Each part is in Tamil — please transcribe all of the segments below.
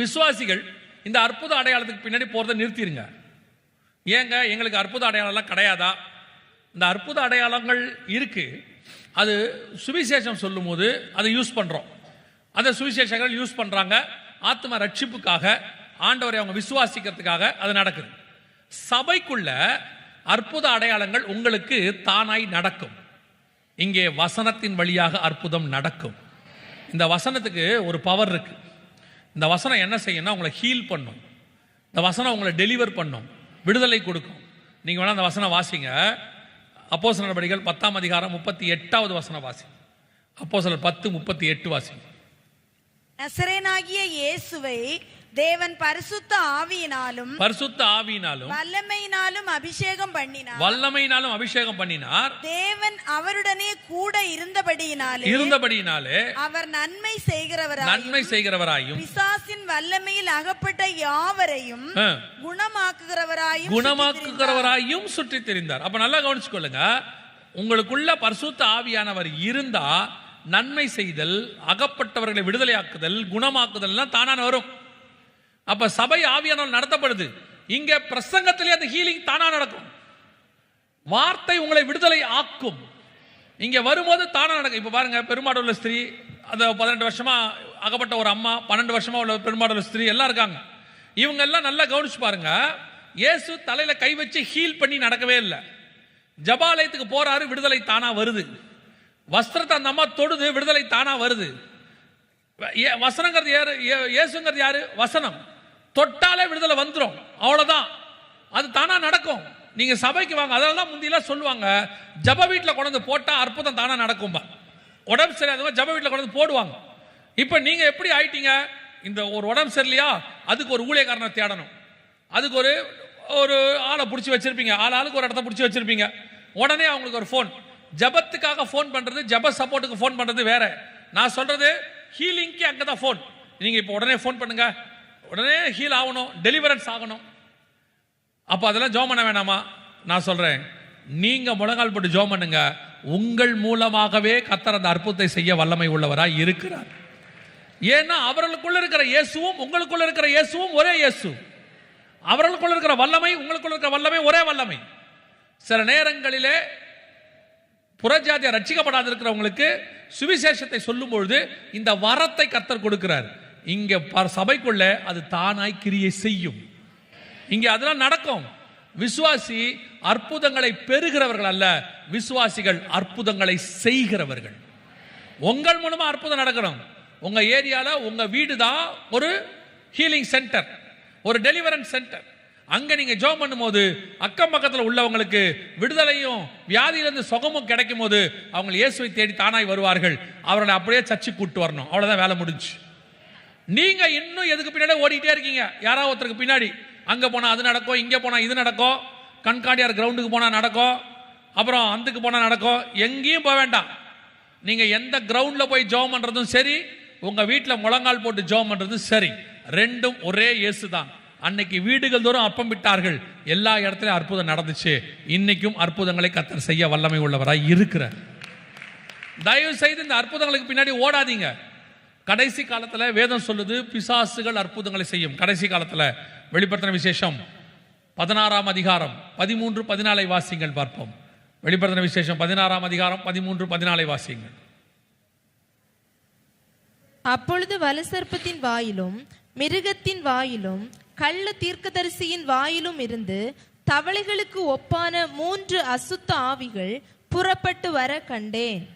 விசுவாசிகள் இந்த அற்புத அடையாளத்துக்கு பின்னாடி போகிறத நிறுத்திடுங்க ஏங்க எங்களுக்கு அற்புத அடையாளம்லாம் கிடையாதா? இந்த அற்புத அடையாளங்கள் இருக்குது அது சுவிசேஷம் சொல்லும்போது அதை யூஸ் பண்ணுறோம் அதை சுவிசேஷங்கள் யூஸ் பண்ணுறாங்க ஆத்ம ரட்சிப்புக்காக ஆண்டவரை அவங்க விசுவாசிக்கிறதுக்காக அது நடக்குது. சபைக்குள்ள அற்புத அடையாளங்கள் உங்களுக்கு தானாய் நடக்கும். இங்கே வசனத்தின் வழியாக அற்புதம் நடக்கும். இந்த வசனத்துக்கு ஒரு பவர் இருக்குது இந்த வசனம் என்ன செய்யணும்னா உங்களை ஹீல் பண்ணும். இந்த வசனம் உங்களை டெலிவர் பண்ணும். விடுதலை கொடுக்கும். நீங்கள் வேணால் அந்த வசனம் வாசிங்க. அப்போஸ்தலர் நடவடிக்கைகள் பத்தாம் அதிகாரம் முப்பத்தி எட்டாவது வசனம் வாசி சில பத்து முப்பத்தி எட்டு வாசி நசரேனாகிய இயேசுவை தேவன் பரிசுத்த ஆவியினாலும் பரிசுத்த ஆவியினாலும் வல்லமையினாலும் அபிஷேகம் பண்ணினார். வல்லமையினாலும் அபிஷேகம் பண்ணினார். தேவன் அவருடனே கூட இருந்தபடியினாலே இருந்தபடியினாலே அவர் நன்மை செய்கிறவராய் நன்மை செய்கிறவராயும் பிசாசின் வல்லமையில் அகப்பட்ட யாவரையும் குணமாக்குகிறவராயும் குணமாக்குகிறவராயும் சுற்றி தெரிந்தார் அப்ப நல்லா கவனிச்சுக்கொள்ளுங்க. உங்களுக்குள்ள பரிசுத்த ஆவியானவர் இருந்தா நன்மை செய்தல் அகப்பட்டவர்களை விடுதலையாக்குதல் குணமாக்குதல் தானான வரும். அப்ப சபை ஆவியானால் நடத்தப்படுது. இங்க பிரசங்கத்திலே அந்த ஹீலிங் தானா நடக்கும். வார்த்தை உங்களை விடுதலை ஆக்கும். இங்க வரும்போது தானா நடக்கும். இப்ப பாருங்க பெருமாடுள்ள ஸ்திரீ அந்த பதினெட்டு வருஷமா அகப்பட்ட ஒரு அம்மா பன்னெண்டு வருஷமா உள்ள பெருமாடுள்ள ஸ்திரீ எல்லாம் இருக்காங்க. இவங்க எல்லாம் நல்லா கவனிச்சு பாருங்க இயேசு தலையில கை வச்சு ஹீல் பண்ணி நடக்கவே இல்லை. ஜபாலயத்துக்கு போறாரு விடுதலை தானா வருது. வஸ்திரத்தை அந்த அம்மா தொடுது விடுதலை தானா வருது. வசனங்கிறது யாரு? ஏ- இயேசுங்கிறது யாரு? வசனம். தொட்டாலே விடுதலை வந்துடும் அவ்வளோதான் அது தானாக நடக்கும். நீங்கள் சபைக்கு வாங்க. அதனால தான் முந்தியெல்லாம் சொல்லுவாங்க ஜப வீட்டில் கொண்டு வந்து அற்புதம் தானாக நடக்கும்பா உடம்பு சரியாதவங்க ஜப வீட்டில் கொண்டு வந்து போடுவாங்க. இப்போ நீங்கள் எப்படி ஆயிட்டீங்க? இந்த ஒரு உடம்பு சரியில்லையா? அதுக்கு ஒரு ஊழியக்காரனை தேடணும். அதுக்கு ஒரு ஒரு ஆளை பிடிச்சி வச்சுருப்பீங்க. ஆள் ஆளுக்கு ஒரு இடத்த பிடிச்சி வச்சுருப்பீங்க. உடனே அவங்களுக்கு ஒரு ஃபோன் ஜபத்துக்காக ஃபோன் பண்ணுறது ஜப சப்போர்ட்டுக்கு ஃபோன் பண்ணுறது வேற. நான் சொல்கிறது ஹீலிங்க்கு அங்கே தான் ஃபோன் நீங்கள் இப்போ உடனே ஃபோன் பண்ணுங்கள் உடனே ஹீல் ஆகணும் டெலிவரன்ஸ் ஆகணும். அப்போ அதெல்லாம் ஜோம் பண்ண வேணாமா? நான் சொல்கிறேன் நீங்கள் முழங்கால் போட்டு ஜோம் பண்ணுங்க. உங்கள் மூலமாகவே கத்தர் அந்த அற்புதத்தை செய்ய வல்லமை உள்ளவராக இருக்கிறார். ஏன்னா அவர்களுக்குள்ள இருக்கிற இயேசுவும் உங்களுக்குள்ள இருக்கிற இயேசுவும் ஒரே இயேசு. அவர்களுக்குள்ள இருக்கிற வல்லமை உங்களுக்குள்ள இருக்கிற வல்லமை ஒரே வல்லமை. சில நேரங்களிலே புறஜாதியா ரட்சிக்கப்படாது இருக்கிறவங்களுக்கு சுவிசேஷத்தை சொல்லும் பொழுது இந்த வரத்தை கத்தர் கொடுக்கிறார். இங்க சபைக்குள்ள அது தானாய் கிரியை செய்யும். இங்க அதெல்லாம் நடக்கும். விசுவாசி அற்புதங்களை பெறுகிறவர்கள் அல்ல விசுவாசிகள் அற்புதங்களை செய்கிறவர்கள். உங்கள் மூலமா அற்புதம் நடக்கணும். உங்க ஏரியால உங்க வீடு தான் ஒரு ஹீலிங் சென்டர் ஒரு டெலிவரன்ஸ் சென்டர் அங்க நீங்க ஜோம் பண்ணும்போது அக்கம் பக்கத்தில் உள்ளவங்களுக்கு விடுதலையும் வியாதியிலிருந்து சுகமும் கிடைக்கும் போது அவங்க இயேசுவை தேடி தானாய் வருவார்கள். அவர்களை அப்படியே சர்ச்சி கூட்டு வரணும். அவ்வளவுதான் வேலை முடிஞ்சு. நீங்க இன்னும் எதுக்கு பின்னாடி ஓடிக்கிட்டே இருக்கீங்க? யாராவது ஒருத்தருக்கு பின்னாடி. அங்க போனா அது நடக்கும் இங்க போனா இது நடக்கும் கண்காணியார் கிரவுண்டுக்கு போனா நடக்கும் அப்புறம் அந்துக்கு போனா நடக்கும் எங்கேயும் போக வேண்டாம். நீங்க எந்த கிரவுண்ட்ல போய் ஜோம் பண்றதும் சரி உங்க வீட்டில் முழங்கால் போட்டு ஜோம் பண்றதும் சரி. ரெண்டும் ஒரே இயேசு தான் அன்னைக்கு வீடுகள் தோறும் அப்பம் விட்டார்கள். எல்லா இடத்துலையும் அற்புதம் நடந்துச்சு. இன்னைக்கும் அற்புதங்களை கத்தர் செய்ய வல்லமை உள்ளவராய் இருக்கிற தயவு செய்து இந்த அற்புதங்களுக்கு பின்னாடி ஓடாதீங்க. கடைசி காலத்துல வேதம் சொல்லுது பிசாசுகள் அற்புதங்களை செய்யும். கடைசி காலத்துல. வெளிப்படுத்தின விசேஷம். பதினாறாம் அதிகாரம். பதிமூன்று பதினாலை வாசிங்கள் பார்ப்போம். வெளிப்படுத்தின விசேஷம் பதினாறாம் அதிகாரம் பதிமூன்று பதினாலை வாசிங்கள் அப்பொழுது வலுசற்பத்தின் வாயிலும் மிருகத்தின் வாயிலும் கள்ள தீர்க்கதரிசியின் வாயிலும் இருந்து தவளைகளுக்கு ஒப்பான மூன்று அசுத்த ஆவிகள் புறப்பட்டு வர கண்டேன்.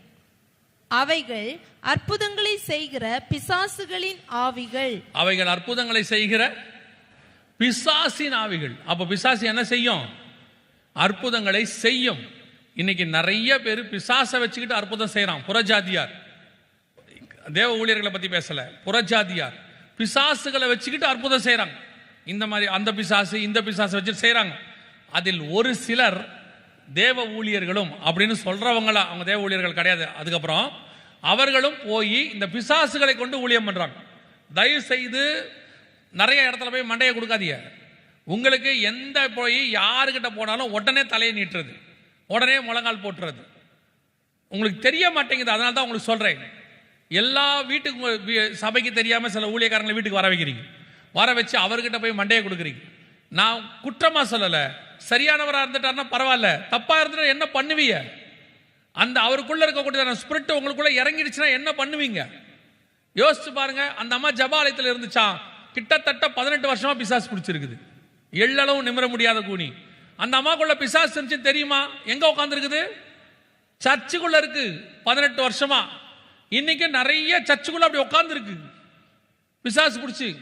அவைகள் அற்புதங்களை செய்கிற பிசாசுகளின் ஆவிகள். அவைகள் அற்புதங்களை செய்கிற பிசாசின் ஆவிகள். அப்ப பிசாசு என்ன செய்யும்? அற்புதங்களை செய்யும். இன்னைக்கு நிறைய பேர் பிசாசை வச்சுக்கிட்டு அற்புதம் செய்கிறான் புறஜாதியார். தேவ ஊழியர்களை பத்தி பேசல. புறஜாதியார். பிசாசுகளை வச்சுக்கிட்டு அற்புதம் செய்கிறாங்க இந்த மாதிரி அந்த பிசாசு இந்த பிசாசு வச்சுட்டு செய்கிறாங்க அதில் ஒரு சிலர் தேவ ஊழியர்களும் அப்படின்னு சொல்றவங்களா அவங்க தேவ ஊழியர்கள் கிடையாது. அதுக்கப்புறம் அவர்களும் போய் இந்த பிசாசுகளை கொண்டு ஊழியம் பண்ணுறாங்க தயவு செய்து நிறைய இடத்துல போய் மண்டையை கொடுக்காதீங்க. உங்களுக்கு எந்த போய் யாருக்கிட்ட போனாலும் உடனே தலையை நீட்டுறது. உடனே முழங்கால் போட்டுறது. உங்களுக்கு தெரிய மாட்டேங்குது அதனால தான் உங்களுக்கு சொல்கிறேன் எல்லா வீட்டுக்கு சபைக்கு தெரியாமல் சில ஊழியக்காரங்களை வீட்டுக்கு வர வைக்கிறீங்க. வர வச்சு அவர்கிட்ட போய் மண்டையை கொடுக்குறீங்க. நான் குற்றமா சொல்லலை. சரியானவராக இருந்துட்டாருன்னா பரவாயில்ல. தப்பா இருந்துட்டு என்ன பண்ணுவீங்க? அந்த அவருக்குள்ள இருக்கக்கூடிய ஸ்பிரிட் உங்களுக்குள்ள இறங்கிடுச்சுன்னா என்ன பண்ணுவீங்க? யோசிச்சு பாருங்க. அந்த அம்மா ஜபாலயத்தில் இருந்துச்சா கிட்டத்தட்ட பதினெட்டு வருஷமா பிசாசு பிடிச்சிருக்குது. எள்ளளவும் நிமிர முடியாத கூனி. அந்த அம்மாக்குள்ள பிசாசு இருந்துச்சு தெரியுமா? எங்க உட்காந்துருக்குது சர்ச்சுக்குள்ள இருக்கு. பதினெட்டு வருஷமா. இன்னைக்கு நிறைய சர்ச்சுக்குள்ள அப்படி உட்காந்துருக்கு பிசாசு பிடிச்சி.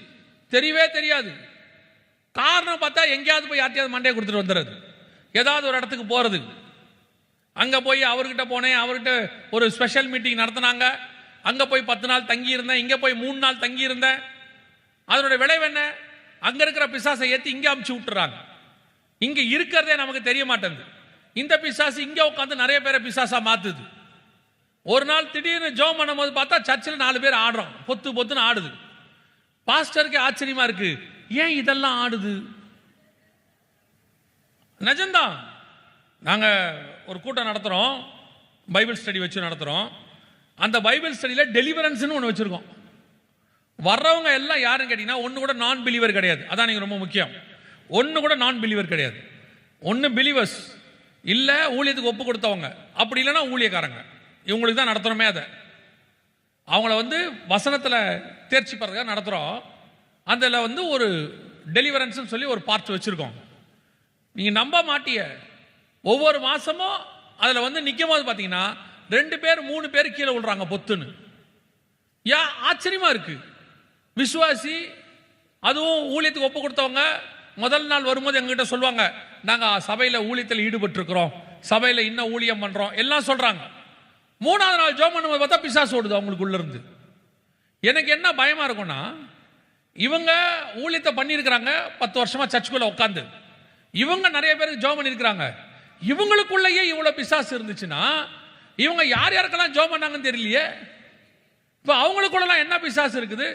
தெரியவே தெரியாது. காரணம் பார்த்தா எங்கேயாவது போய் யார்ட்டையாவது மண்டையை கொடுத்துட்டு வந்துடுறது ஏதாவது ஒரு இடத்துக்கு போகிறது அங்கே போய் அவர்கிட்ட போனேன் அவர்கிட்ட ஒரு ஸ்பெஷல் மீட்டிங் நடத்தினாங்க. அங்கே போய் பத்து நாள் தங்கியிருந்தேன் இங்கே போய் மூணு நாள் தங்கியிருந்தேன். அதனுடைய விளைவு என்ன? அங்கே இருக்கிற பிசாசை ஏற்றி இங்கே அமுச்சு விட்டுறாங்க. இங்கே இருக்கிறதே நமக்கு தெரிய மாட்டேங்குது. இந்த பிசாசு இங்கே உட்காந்து நிறைய பேரை பிசாசாக மாற்றுது ஒரு நாள் திடீர்னு ஜோம் பண்ணும்போது பார்த்தா சர்ச்சில் நாலு பேர் ஆடுறோம். பொத்து பொத்துன்னு ஆடுது. பாஸ்டருக்கு ஆச்சரியமாக இருக்குது ஏன் இதெல்லாம் ஆடுது? நிஜம்தான் நாங்க ஒரு கூட்டம் நடத்துறோம். பைபிள் ஸ்டடி வச்சு நடத்துறோம். அந்த பைபிள் ஸ்டடியில் டெலிவரன்ஸ்னு ஒன்று வச்சிருக்கோம். வர்றவங்க எல்லாம் யாருன்னு கேட்டீங்கன்னா ஒன்று கூட நான் பிலீவர் கிடையாது. அதான் நீங்கள் ரொம்ப முக்கியம். ஒன்று கூட நான் பிலீவர் கிடையாது. ஒன்று பிலீவர்ஸ் இல்லை ஊழியத்துக்கு ஒப்பு கொடுத்தவங்க. அப்படி இல்லைன்னா ஊழியக்காரங்க. இவங்களுக்கு தான் நடத்துகிறோமே அதை. அவங்கள வந்து வசனத்தில் தேர்ச்சி பெறதுக்காக நடத்துகிறோம் அதில் வந்து ஒரு டெலிவரன்ஸ்னு சொல்லி ஒரு பார்ட் வச்சுருக்கோம். நீங்கள் நம்ப மாட்டிய ஒவ்வொரு மாதமும் அதில் வந்து நிற்கும் போது பார்த்தீங்கன்னா ரெண்டு பேர் மூணு பேர் கீழே விழுறாங்க பொத்துன்னு. ஏன்? ஆச்சரியமாக இருக்குது விசுவாசி அதுவும் ஊழியத்துக்கு ஒப்பு கொடுத்தவங்க முதல் நாள் வரும்போது எங்ககிட்ட சொல்லுவாங்க நாங்கள் சபையில் ஊழியத்தில் ஈடுபட்டிருக்கிறோம். சபையில் இன்னும் ஊழியம் பண்ணுறோம் எல்லாம் சொல்கிறாங்க மூணாவது நாள் ஜோம் பண்ணும்போது பார்த்தா பிசாசு ஓடுது அவங்களுக்குள்ளேருந்து எனக்கு என்ன பயமாக இருக்கும்னா இவங்க ஊழியத்தை பண்ணியிருக்கிறாங்க. பத்து வருஷமா சர்ச்சுக்குள்ள உட்காந்து இவங்க நிறைய பேருக்கு ஜோம் பண்ணியிருக்கிறாங்க. இவங்களுக்குள்ளேயே இவ்வளோ பிசாசு இருந்துச்சுன்னா இவங்க யார் யாருக்கெல்லாம் ஜோம் பண்ணாங்கன்னு தெரியலையே. இப்போ அவங்களுக்குள்ளலாம் என்ன பிசாசு இருக்குது?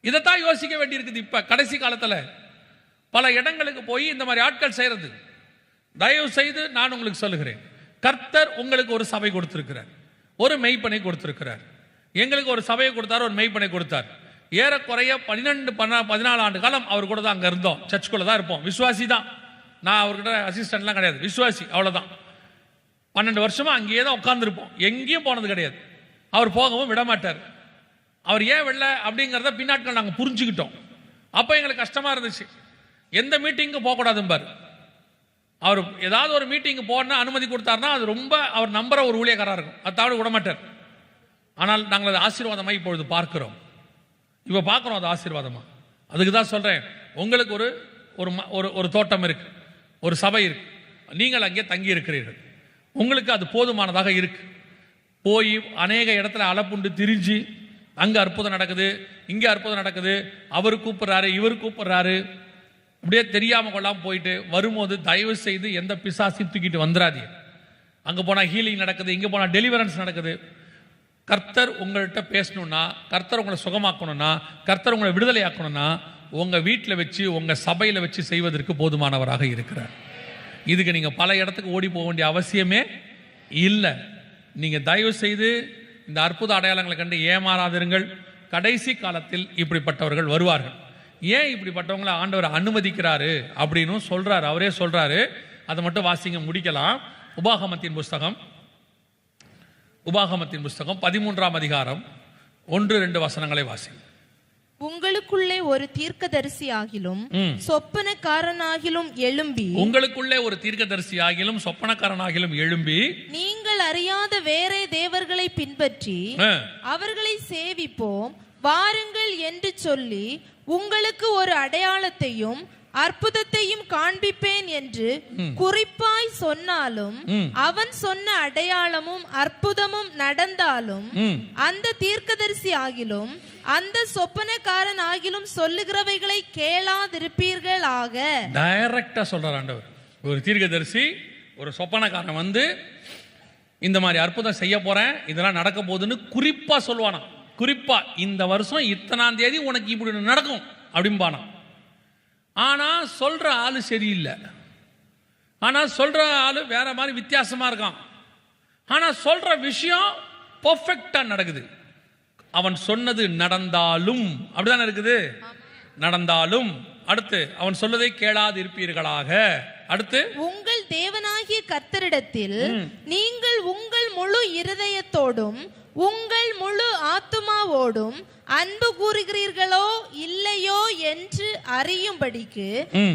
இதைத்தான் யோசிக்க வேண்டியிருக்குது இப்போ கடைசி காலத்தில். பல இடங்களுக்கு போய் இந்த மாதிரி ஆட்கள் செய்கிறது தயவு செய்து நான் உங்களுக்கு சொல்லுகிறேன். கர்த்தர் உங்களுக்கு ஒரு சபை கொடுத்துருக்கிறார். ஒரு மெய்ப்பனை கொடுத்துருக்கிறார். எங்களுக்கு ஒரு சபையை கொடுத்தார் ஒரு மெய்ப்பனை கொடுத்தார். ஏறக்குறைய பன்னிரெண்டு பன்ன பதினாலு ஆண்டு காலம் அவர் கூட தான் அங்கே இருந்தோம். சர்ச்சுக்குள்ளே தான் இருப்போம். விசுவாசி தான். நான் அவர்கிட்ட அசிஸ்டன்ட்லாம் கிடையாது. விசுவாசி அவ்வளோதான் பன்னெண்டு வருஷமாக அங்கேயே தான் உட்காந்துருப்போம் எங்கேயும் போனது கிடையாது. அவர் போகவும் விட மாட்டார். அவர் ஏன் வெள்ள அப்படிங்கிறத பின்னாட்கள் நாங்கள் புரிஞ்சுக்கிட்டோம். அப்போ எங்களுக்கு கஷ்டமாக இருந்துச்சு. எந்த மீட்டிங்கும் போகக்கூடாதும்பார் அவர் ஏதாவது ஒரு மீட்டிங்கு போனா அனுமதி கொடுத்தாருன்னா அது ரொம்ப அவர் நம்புற ஒரு ஊழியக்காராக இருக்கும். அதை தவிர விட மாட்டார். ஆனால் நாங்கள் அது ஆசீர்வாதமாக இப்பொழுது பார்க்கிறோம். இப்போ பார்க்குறோம் அது ஆசீர்வாதமாக அதுக்கு தான் சொல்கிறேன் உங்களுக்கு ஒரு ஒரு ம- ஒரு ஒரு தோட்டம் இருக்குது ஒரு சபை இருக்குது நீங்கள் அங்கே தங்கி இருக்கிறீர்கள் உங்களுக்கு அது போதுமானதாக இருக்குது போய் அநேக இடத்துல அலப்புண்டு திரிஞ்சு அங்கே அற்புதம் நடக்குது இங்கே அற்புதம் நடக்குது அவர் கூப்பிட்றாரு இவர் கூப்பிட்றாரு. அப்படியே தெரியாமல் கொள்ளாமல் போயிட்டு வரும்போது தயவு செய்து எந்த பிசாசையும் தூக்கிட்டு வந்துடாதீங்க அங்கே போனால் ஹீலிங் நடக்குது இங்கே போனால் டெலிவரன்ஸ் நடக்குது. கர்த்தர் உங்கள்கிட்ட பேசணும்னா கர்த்தர் உங்களை சுகமாக்கணும்னா கர்த்தர் உங்களை விடுதலை ஆக்கணும்னா உங்கள் வீட்டில் வச்சு உங்கள் சபையில் வச்சு செய்வதற்கு போதுமானவராக இருக்கிறார். இதுக்கு நீங்கள் பல இடத்துக்கு ஓடி போக வேண்டிய அவசியமே இல்லை. நீங்கள் தயவு செய்து இந்த அற்புத அடையாளங்களை கண்டு ஏமாறாதிருங்கள். கடைசி காலத்தில் இப்படிப்பட்டவர்கள் வருவார்கள். ஏன் இப்படிப்பட்டவங்களை ஆண்டவர் அனுமதிக்கிறாரு அப்படின்னும் சொல்கிறார் அவரே சொல்கிறாரு அதை மட்டும் வாசிங்க முடிக்கலாம். உபாகமத்தின் புஸ்தகம் உபாகமத்தின் புஸ்தகம் பதிமூன்றாம் அதிகாரம் ஒன்று ரெண்டு வசனங்களை வாசி. உங்களுக்குள்ளே ஒரு தீர்க்கதரிசி ஆகிலும். சொப்பனக்காரனாகிலும் எழும்பி உங்களுக்குள்ளே ஒரு தீர்க்கதரிசி ஆகிலும் சொப்பனக்காரனாகிலும் எழும்பி நீங்கள் அறியாத வேறே தேவர்களை பின்பற்றி அவர்களை சேவிப்போம். வாருங்கள் என்று சொல்லி உங்களுக்கு ஒரு அடையாளத்தையும் அற்புதத்தையும் காண்பிப்பேன் என்று குறிப்பாய் சொன்னாலும். அவன் சொன்ன அடையாளமும் அற்புதமும் நடந்தாலும். அந்த தீர்க்கதரிசி ஆகிலும் அந்த சொப்பனக்காரன் ஆகிலும் சொல்லுகிறவைகளை கேளாதிருப்பீர்களாக. டைரக்டா சொல்றார் ஆண்டவர். ஒரு தீர்க்கதரிசி ஒரு சொப்பனக்காரன் வந்து இந்த மாதிரி அற்புதம் செய்ய போறேன் இதெல்லாம் நடக்க போகுதுன்னு குறிப்பா சொல்லுவானாம். குறிப்பா இந்த வருஷம் இத்தனாம் தேதி உனக்கு இப்படி நடக்கும் அப்படிம்பானாம். ஆனா சொல்ற ஆளு சரியில்லை. ஆனா சொல்ற ஆளு வேற மாதிரி வித்தியாசமா இருக்கான். ஆனா சொல்ற விஷயம் பர்ஃபெக்டா நடக்குது. அவன் சொன்னது நடந்தாலும் அப்படிதானே இருக்குது? நடந்தாலும். அடுத்து அவன் சொல்லதை கேளாது இருப்பீர்களாக அடுத்து உங்கள் தேவனாகிய கர்த்தரிடத்தில் நீங்கள் உங்கள் முழு இருதயத்தோடும் உங்கள் முழு ஆத்துமாவோடும் அன்பு கூறுகிறீர்களோ இல்லையோ என்று அறியும்படிக்கு.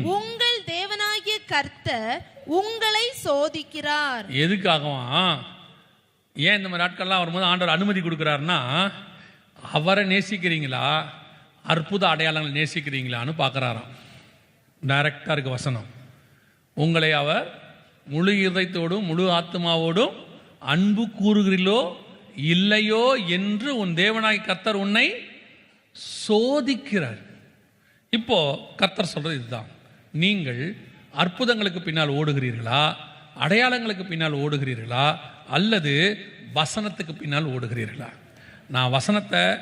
உங்கள் தேவனாகிய கர்த்தர் உங்களை சோதிக்கிறார். எதுக்காகவா? ஏன் இந்த மாதிரி ஆட்கள்லாம் வரும்போது ஆண்டவர் அனுமதி கொடுக்குறாருன்னா அவரை நேசிக்கிறீங்களா? அற்புத அடையாளங்களை நேசிக்கிறீங்களான்னு பார்க்குறாராம். டைரக்டாக இருக்கு வசனம். உங்களை அவர் முழு இதயத்தோடும் முழு ஆத்மாவோடும் அன்பு கூறுகிறீர்களோ இல்லையோ என்று உன் தேவனாய் கர்த்தர் உன்னை சோதிக்கிறார். இப்போ கர்த்தர் சொல்றது இதுதான். நீங்கள் அற்புதங்களுக்கு பின்னால் ஓடுகிறீர்களா? அடையாளங்களுக்கு பின்னால் ஓடுகிறீர்களா? அல்லது வசனத்துக்கு பின்னால் ஓடுகிறீர்களா? நான் வசனத்தை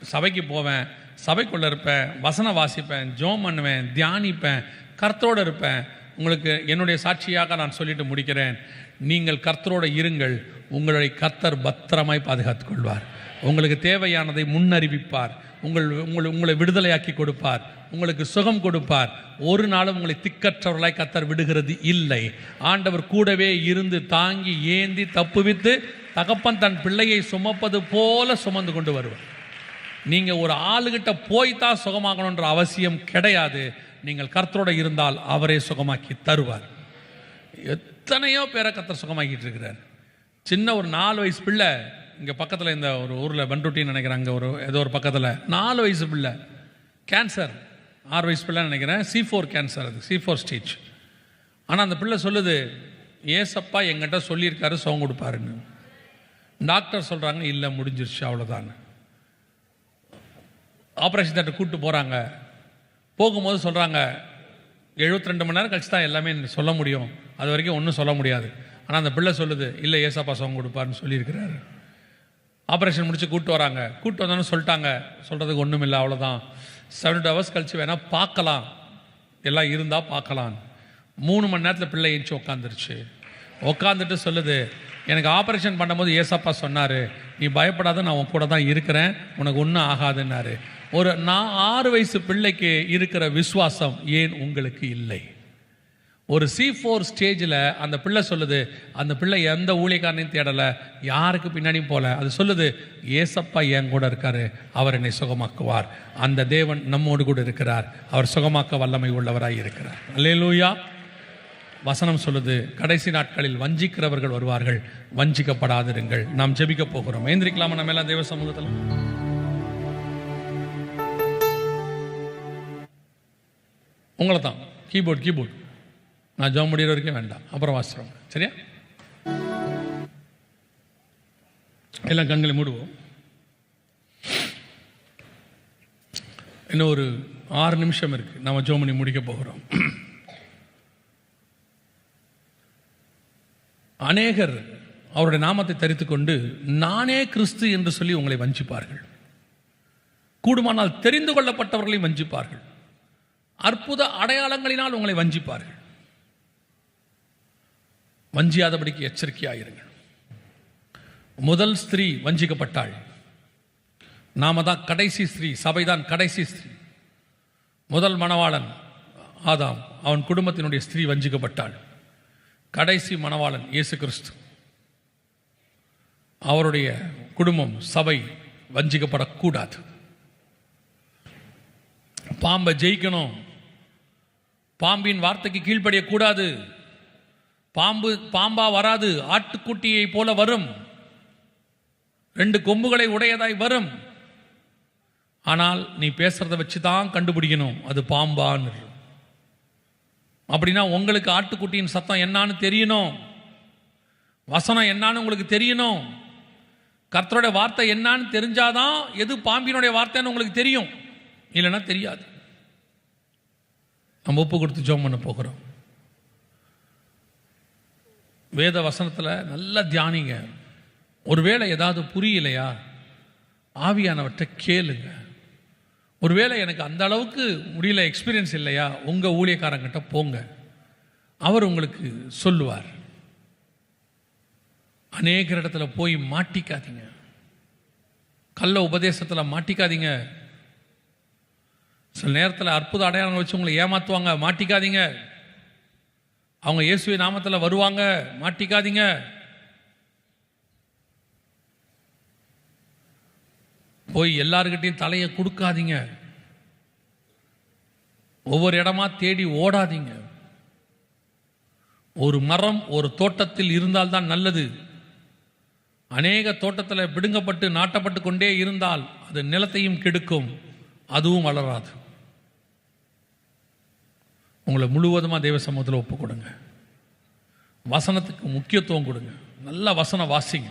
சபைக்கு போவேன் சபைக்குள்ளே இருப்பேன் வசனம் வாசிப்பேன் ஜோம் பண்ணுவேன் தியானிப்பேன் கர்த்தரோடு இருப்பேன் உங்களுக்கு என்னுடைய சாட்சியாக நான் சொல்லிட்டு முடிக்கிறேன். நீங்கள் கர்த்தரோட இருங்கள். உங்களுடைய கர்த்தர் பத்திரமாய் பாதுகாத்துக் கொள்வார். உங்களுக்கு தேவையானதை முன்னறிவிப்பார். உங்கள் உங்களை உங்களை விடுதலையாக்கி கொடுப்பார். உங்களுக்கு சுகம் கொடுப்பார். ஒரு நாளும் உங்களை திக்கற்றவர்களாய் கத்தர் விடுகிறது இல்லை. ஆண்டவர் கூடவே இருந்து தாங்கி ஏந்தி தப்புவித்து தகப்பன் தன் பிள்ளையை சுமப்பது போல சுமந்து கொண்டு வருவார். நீங்கள் ஒரு ஆளுகிட்ட போய் தான் சுகமாகணுன்ற அவசியம் கிடையாது. நீங்கள் கர்த்தரோட இருந்தால் அவரே சுகமாக்கி தருவார். எத்தனையோ பேரை கர்த்தர் சுகமாக்கிட்டு இருக்கிறார். சின்ன ஒரு நாலு வயசு பிள்ளை இங்கே பக்கத்தில் இந்த ஒரு ஊரில் பண்ருட்டின்னு நினைக்கிறேன் அங்கே ஒரு ஏதோ ஒரு பக்கத்தில். நாலு வயசு பிள்ளை. கேன்சர் ஆறு வயசு பிள்ளை நினைக்கிறேன். சி ஃபோர் கேன்சர் அது. சி ஃபோர் ஸ்டேஜ் ஆனால் அந்த பிள்ளை சொல்லுது ஏசப்பா எங்கிட்ட சொல்லியிருக்காரு சுகம் கொடுப்பாருன்னு. டாக்டர் சொல்கிறாங்க இல்லை முடிஞ்சிருச்சு அவ்வளோதான் ஆப்ரேஷன் தேட்டர் கூப்பிட்டு போகிறாங்க போகும்போது சொல்கிறாங்க 72 ரெண்டு மணி நேரம் கழிச்சு தான் எல்லாமே சொல்ல முடியும். அது வரைக்கும் ஒன்றும் சொல்ல முடியாது. ஆனால் அந்த பிள்ளை சொல்லுது இல்லை ஏசாப்பா சோகம் கொடுப்பாருன்னு சொல்லியிருக்கிறாரு. ஆப்ரேஷன் முடிச்சு கூப்பிட்டு வராங்க. கூப்பிட்டு வந்தோன்னு சொல்லிட்டாங்க சொல்கிறதுக்கு ஒன்றும் இல்லை அவ்வளோதான் செவன் ஹவர்ஸ் கழிச்சு வேணால் பார்க்கலாம். எல்லாம் இருந்தால் பார்க்கலாம். மூணு மணி நேரத்தில் பிள்ளை எழுந்துச்சு உட்காந்துருச்சு உட்காந்துட்டு சொல்லுது எனக்கு ஆப்ரேஷன் பண்ணும்போது ஏசப்பா சொன்னார். நீ பயப்படாத நான் உன் கூட தான் இருக்கிறேன். உனக்கு ஒன்றும் ஆகாதுன்னாரு. ஒரு நான் ஆறு வயசு பிள்ளைக்கு இருக்கிற விசுவாசம் ஏன் உங்களுக்கு இல்லை? ஒரு சி ஃபோர் ஸ்டேஜில் அந்த பிள்ளை சொல்லுது அந்த பிள்ளை எந்த ஊழியக்காரனையும் தேடலை யாருக்கு பின்னாடியும் போல. அது சொல்லுது ஏசப்பா என் கூட இருக்காரு அவர் என்னை சுகமாக்குவார். அந்த தேவன் நம்மோடு கூட இருக்கிறார் அவர் சுகமாக்க வல்லமை உள்ளவராக இருக்கிறார். அல்லேலூயா வசனம் சொல்லுது கடைசி நாட்களில் வஞ்சிக்கிறவர்கள் வருவார்கள் வஞ்சிக்கப்படாதிருங்கள். நாம் ஜெபிக்க போகிறோம். ஏந்திரிக்கலாமா நம்ம எல்லாம் தேவ சமூகத்தில்? உங்களை தான் கீபோர்ட் கீபோர்ட் நான் ஜோம் முடிகிற வரைக்கும் வேண்டாம். அப்புறம் வாசிடுவோம் சரியா? எல்லாம் கண்களை மூடுவோம். இன்னும் ஒரு ஆறு நிமிஷம் இருக்கு. நம்ம ஜோம் பண்ணி முடிக்க போகிறோம். அநேகர் அவருடைய நாமத்தை தரித்து கொண்டு நானே கிறிஸ்து என்று சொல்லி உங்களை வஞ்சிப்பார்கள். கூடுமானால் தெரிந்து கொள்ளப்பட்டவர்களையும் வஞ்சிப்பார்கள். அற்புத அடையாளங்களினால் உங்களை வஞ்சிப்பார்கள். வஞ்சியாதபடிக்கு எச்சரிக்கையாயிருங்கள். முதல் ஸ்திரீ வஞ்சிக்கப்பட்டாள். நாம தான் கடைசி ஸ்திரீ சபைதான் கடைசி ஸ்திரீ. முதல் மணவாளன் ஆதாம் அவன் குடும்பத்தினுடைய ஸ்திரீ வஞ்சிக்கப்பட்டாள். கடைசி மணவாளன் இயேசு கிறிஸ்து. அவருடைய குடும்பம் சபை வஞ்சிக்கப்படக்கூடாது. பாம்பை ஜெயிக்கணும் பாம்பின் வார்த்தைக்கு கீழ்ப்படியக்கூடாது. பாம்பு பாம்பா வராது ஆட்டுக்குட்டியை போல வரும். ரெண்டு கொம்புகளை உடையதாய் வரும். ஆனால் நீ பேசுறத வச்சு தான் கண்டுபிடிக்கணும் அது பாம்பான்னு அப்படின்னா உங்களுக்கு ஆட்டுக்குட்டியின் சத்தம் என்னான்னு தெரியணும். வசனம் என்னான்னு உங்களுக்கு தெரியணும். கர்த்தருடைய வார்த்தை என்னான்னு தெரிஞ்சாதான் எது பாம்பினுடைய வார்த்தைன்னு உங்களுக்கு தெரியும். இல்லைன்னா தெரியாது. நம்ம ஒப்பு கொடுத்து ஜோம் பண்ண போகிறோம். வேத வசனத்தில் நல்லா தியானிங்க. ஒருவேளை ஏதாவது புரியலையா? ஆவியானவற்றை கேளுங்க. ஒருவேளை எனக்கு அந்த அளவுக்கு முடியல எக்ஸ்பீரியன்ஸ் இல்லையா? உங்கள் ஊழியக்காரங்கிட்ட போங்க. அவர் உங்களுக்கு சொல்லுவார். அநேக இடத்துல போய் மாட்டிக்காதீங்க. கள்ள உபதேசத்தில் மாட்டிக்காதீங்க. சில நேரத்தில் அற்புத அடையாளம் வச்சு உங்களை ஏமாற்றுவாங்க மாட்டிக்காதீங்க. அவங்க இயேசுவை நாமத்தில் வருவாங்க. மாட்டிக்காதீங்க. போய் எல்லாருக்கிட்டையும் தலையை கொடுக்காதீங்க. ஒவ்வொரு இடமா தேடி ஓடாதீங்க. ஒரு மரம் ஒரு தோட்டத்தில் இருந்தால்தான் நல்லது. அநேக தோட்டத்தில் பிடுங்கப்பட்டு நாட்டப்பட்டு கொண்டே இருந்தால் அது நிலத்தையும் கெடுக்கும். அதுவும் வளராது. உங்களை முழுவதுமாக தேவ சமூகத்தில் ஒப்பு கொடுங்க. வசனத்துக்கு முக்கியத்துவம் கொடுங்க. நல்ல வசனம் வாசிங்க.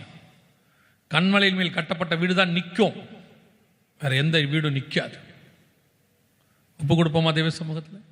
கண்மலையின் மேல் கட்டப்பட்ட வீடு தான் நிற்கும். வேற எந்த வீடும் நிற்காது. ஒப்பு கொடுப்போமா தேவ சமூகத்தில்?